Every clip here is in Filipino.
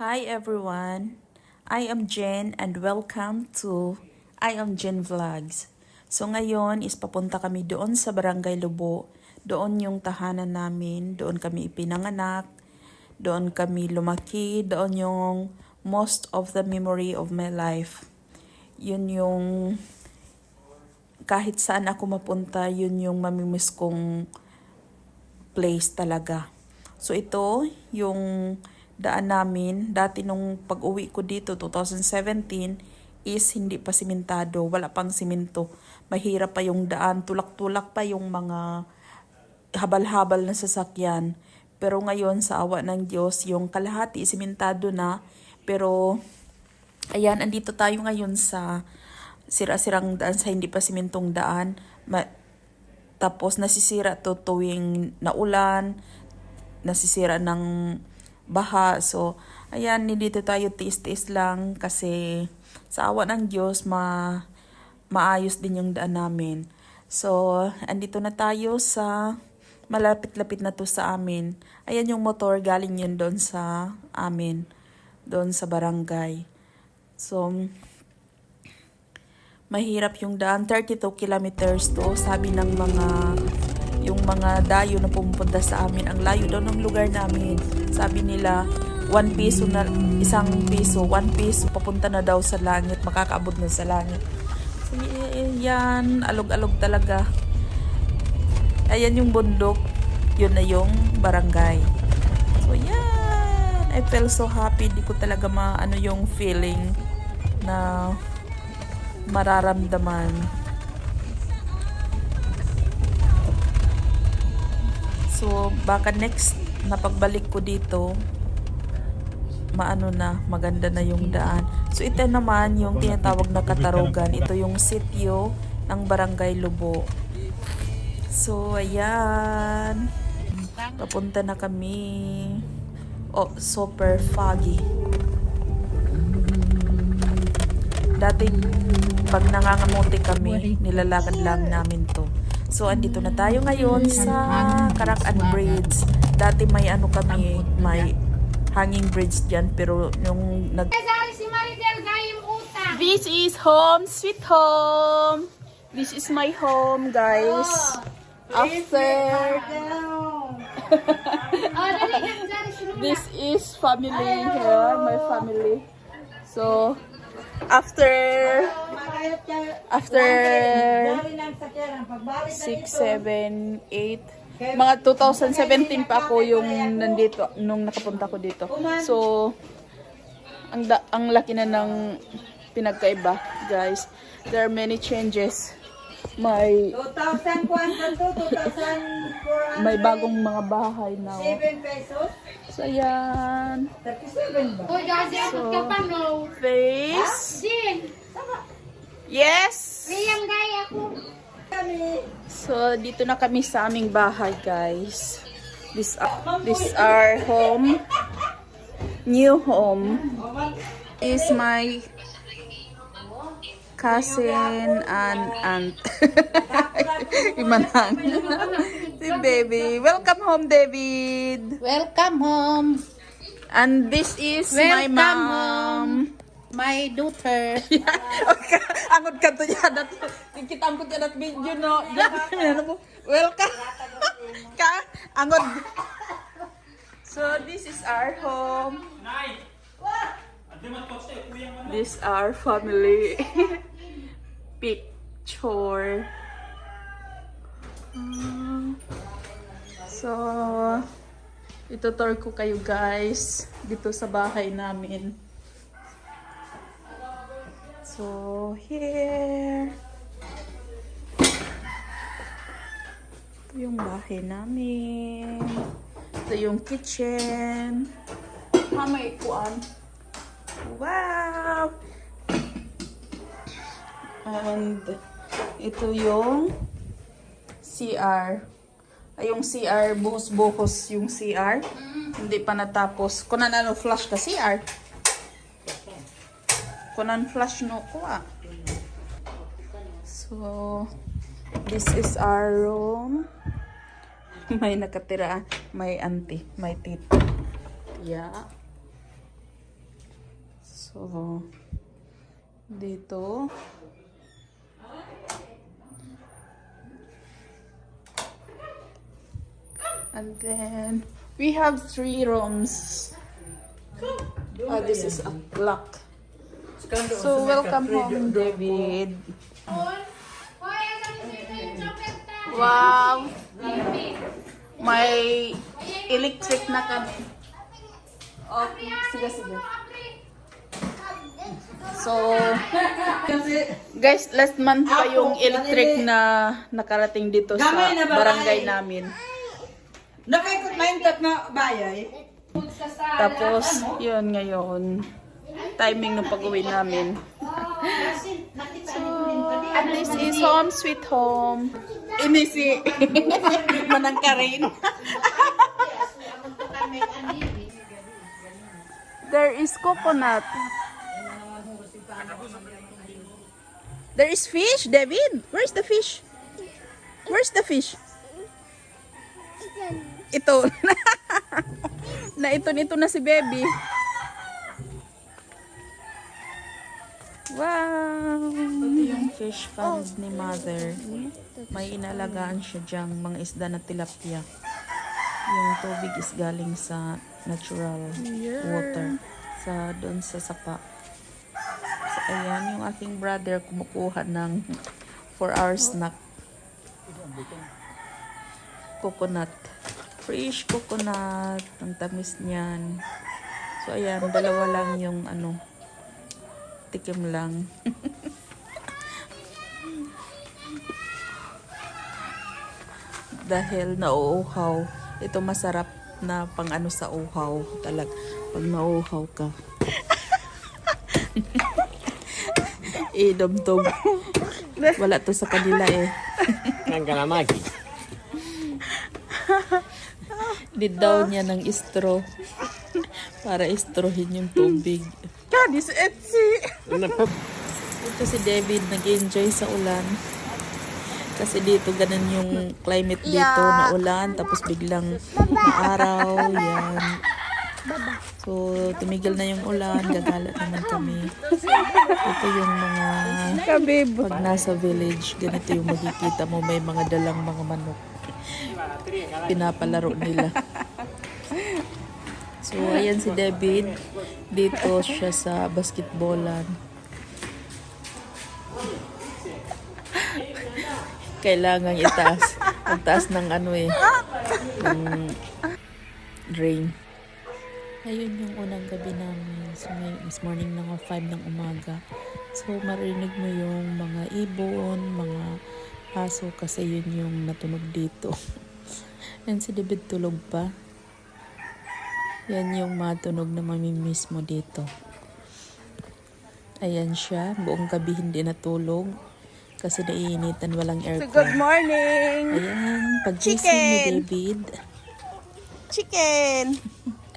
Hi everyone. I am Jen and welcome to I am Jen Vlogs. So ngayon is papunta kami doon sa Barangay Lubo. Doon yung tahanan namin, doon kami ipinanganak, doon kami lumaki, doon yung most of the memory of my life. Yun yung kahit saan ako mapunta, yun yung mamimiss kong place talaga. So ito, yung daan namin, dati nung pag-uwi ko dito, 2017, is hindi pa simentado, wala pang simento. Mahirap pa yung daan, tulak-tulak pa yung mga habal-habal na sasakyan. Pero ngayon, sa awa ng Diyos, yung kalahati simentado na. Pero, ayan, andito tayo ngayon sa sira-sirang daan, sa hindi pa simentong daan. Ma- tapos nasisira to tuwing naulan, nasisira ng baha. So, ayan, dito tayo tiis-tiis lang kasi sa awa ng Diyos, ma maayos din yung daan namin. So, andito na tayo sa malapit-lapit na to sa amin. Ayan yung motor, galing yun doon sa amin, doon sa barangay. So, mahirap yung daan. 32 kilometers to, sabi ng mga yung mga dayo na pumupunta sa amin. Ang layo daw ng lugar namin. Sabi nila, 1 piso na, isang piso, 1 piso, papunta na daw sa langit, makakaabot na sa langit. So, y- yan, alog-alog talaga. Ayan yung bundok, yun na yung barangay. So, yan. I felt so happy. Di ko talaga maano yung feeling na mararamdaman. So, baka next na pagbalik ko dito, maano na, maganda na yung daan. So, ito naman yung tinatawag na Katarugan. Ito yung sityo ng Barangay Lubo. So, ayan. Papunta na kami. Oh, super foggy. Dati, pag nangangamuti kami, nilalakad lang namin to. So, andito na tayo ngayon sa Karakan Bridge. Dati may ano kami, may hanging bridge dyan, pero yung nag... This is home, sweet home. This is my home, guys. After, Oh, si Luna. this is family here, my family. So, after, after 6, 7, 8, mga 2017 pa ako yung nandito, nung nakapunta ko dito. So, ang, da- ang laki na ng pinagkaiba, guys. There are many changes. May, 2,000 kwanza to, 2,407 may bagong mga bahay now. pesos. So, ayan. 37 ba? Uy, gazi abot ka pa no. Face. Yes! So, dito na kami sa aming bahay, guys. This, this our home. New home. Is my cousin and aunt. Imanang. Si baby. Welcome home, David. Welcome home. And this is my Welcome mom. home. My daughter. okay, angod ka to yan. Kita angkot yan at video, no? Welcome. ka, angod. So, this is our home. This our family picture. Mm. So, itutur ko kayo guys dito sa bahay namin. So, here. Ito yung bahay namin. Ito yung kitchen. Ha, may kuan. Wow! And ito yung CR. Ay, yung CR, buhos-buhos yung CR. Hindi pa natapos. Kunan ano, flash ka CR. Kunan flash no ko ah. So, this is our room. may nakatira, may auntie, may tito. Yeah. So, dito. And then, we have three rooms. Ah, this is a clock. So, welcome home, David. Wow! May electric na kami. Okay, sige, sige. So, guys, last month pa yung electric na nakarating dito sa barangay ay? namin. Nakaikot na yung tat na bayay. Tapos, yun ngayon, timing ng pag-uwi namin. So, this is home sweet home. Ini si Manang Karin. There is coconut. There is fish, David. Where's the fish? Where's the fish? Ito. na ito nito na si baby. Wow! Ito yung fish pond ni mother. May inalagaan siya dyang mga isda na tilapia. Yung tubig is galing sa natural water. Sa doon sa sapa. So, ayan, yung aking brother kumukuha ng for our snack. Coconut. Fresh coconut. Ang tamis niyan. So, ayan, dalawa lang yung ano, tikim lang. Dahil nauuhaw. Ito masarap na pang ano sa uhaw. Talag, pag nauuhaw ka. Idom-dom. Wala to sa kanila eh. Nang kalamagi. Need daw niya ng istro. Para istrohin yung tubig. God, is Etsy. Ito si David nag-enjoy sa ulan. Kasi dito ganun yung climate dito na ulan tapos biglang maaraw yan. So tumigil na yung ulan, gagala naman kami. Ito yung mga pag nasa village, ganito yung makikita mo may mga dalang mga manok. Pinapalaro nila. So ayan si David. Dito siya sa basketballan. kailangan itaas. Ang taas ng ano eh. Yung drain. Ayun yung unang gabi namin. So ngayon is morning na nga 5 ng umaga. So marinig mo yung mga ibon, mga aso kasi yun yung natunog dito. And si David tulog pa. Yan yung matunog na mamimiss mo dito. Ayan siya. Buong gabi hindi natulog. Kasi naiinitan walang aircon. Good morning. Ayan, paggising ni. David, Chicken.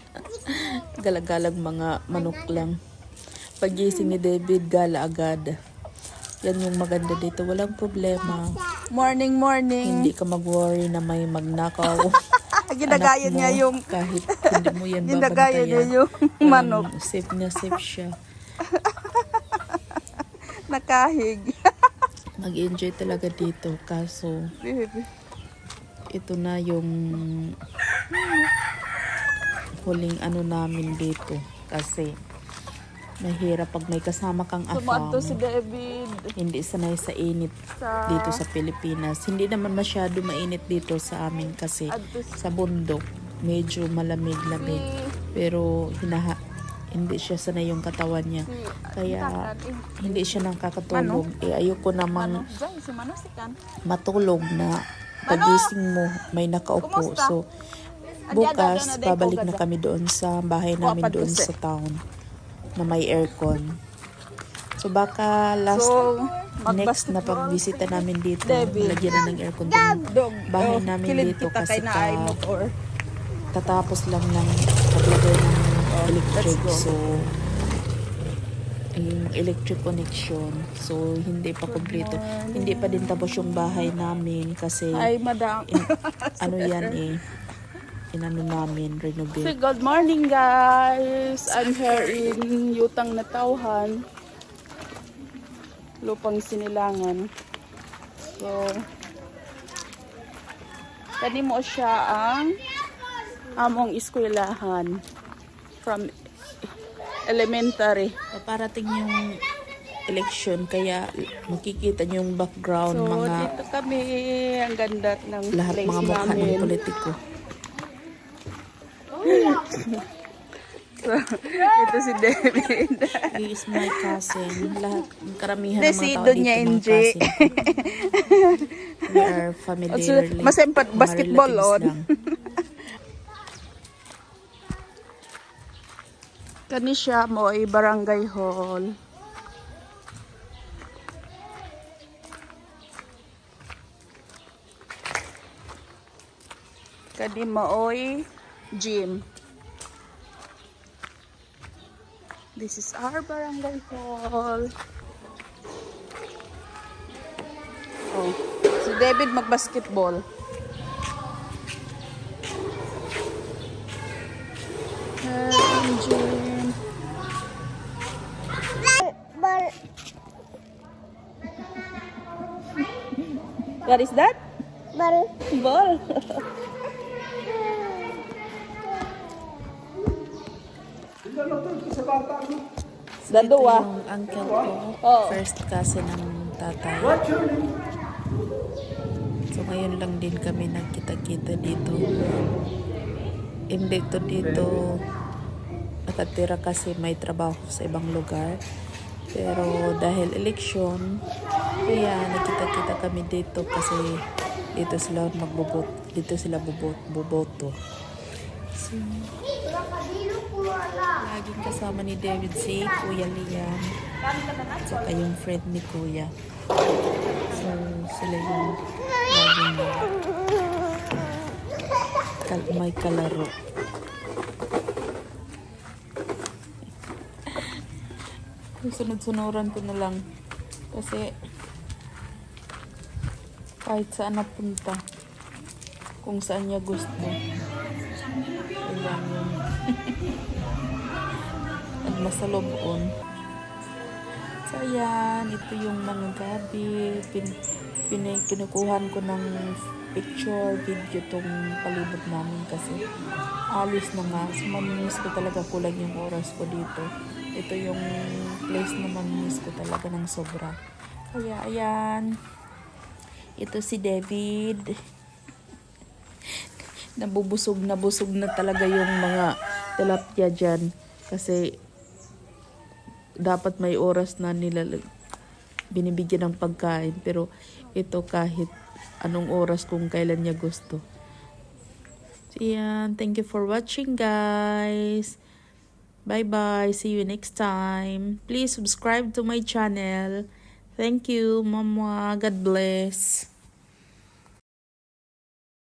galagalag mga manok lang. Paggising ni David, gala agad. Yan yung maganda dito, walang problema. Morning, morning. Hindi ka mag-worry na may magnakaw. Ginagayan niya yung kahit hindi mo yan ginagayan niya yung manok. Safe na safe siya. Nakahig. Mag-enjoy talaga dito. Kaso, ito na yung huling ano namin dito. Kasi, mahirap pag may kasama kang Sumanto si. David Hindi sanay sa init sa dito sa Pilipinas. Hindi naman masyado mainit dito sa amin kasi Adto sa bundok medyo malamig-lamig. Pero hinaha hindi siya sanay yung katawan niya. si Kaya eh. hindi siya nakakatulog. Eh ayoko namang si Mano si matulog na pagising mo may nakaupo. Kumusta? So bukas babalik na kami doon sa bahay namin doon sa town na may aircon. So baka last So, next na pagbisita namin dito, lagyan na ng aircon. Dog. Bahay oh, namin dito kasi ka- motor. Tatapos lang ng paglagay ng electric. let's go. So, yung electric connection. So, hindi pa kompleto. Hindi pa din tapos yung bahay namin kasi Ay, madam. in- ano yan eh inano namin, So, renovate. good morning guys! I'm here in Yutang Natauhan. Lupang Sinilangan. So, kani mo siya ang among eskwelahan from elementary. Parating yung election, kaya makikita niyo yung background, So, mga dito kami. Ang ganda ng lahat place mga mukha namin. ng politiko. So, ito si David. He is my cousin. Lahat, karamihan ng si mga tao Doña dito, mga NJ. cousin. We are familiarly. Masempat mga basketball on. lang. Kani siya mo ay barangay hall. Kani maoy gym. This is our barangay hall. Oh, si David magbasketball. Ayan, gym. What is that? Ball. Ball. So, ito Dalawa. yung uncle ko, Oo. first cousin ng tatay. So ngayon lang din kami nagkita-kita dito. Hindi to dito nakatira kasi may trabaho sa ibang lugar. Pero dahil election, kaya nagkita-kita kami dito kasi dito sila magbubot, dito sila bubot, buboto. So, laging kasama ni David si Kuya Liam. Saka yung friend ni Kuya. So, sila yung laging kal may kalaro. Sunod-sunuran ko na lang. Kasi kahit saan napunta, kung saan niya gusto, yun lang yun. Masalobon. So, ayan. Ito yung mga gabi. Pin, pin, kinukuhan ko ng picture, video tong palibot namin kasi alis na nga. So, mamimiss ko talaga kulang yung oras ko dito. Ito yung place na mamimiss ko talaga ng sobra. Kaya, ayan. Ito si David. Nabubusog na busog na talaga yung mga tilapia dyan. Kasi dapat may oras na nila binibigyan ng pagkain pero ito kahit anong oras kung kailan niya gusto. So yan, thank you for watching guys. Bye bye, see you next time. Please subscribe to my channel. Thank you, mama. God bless.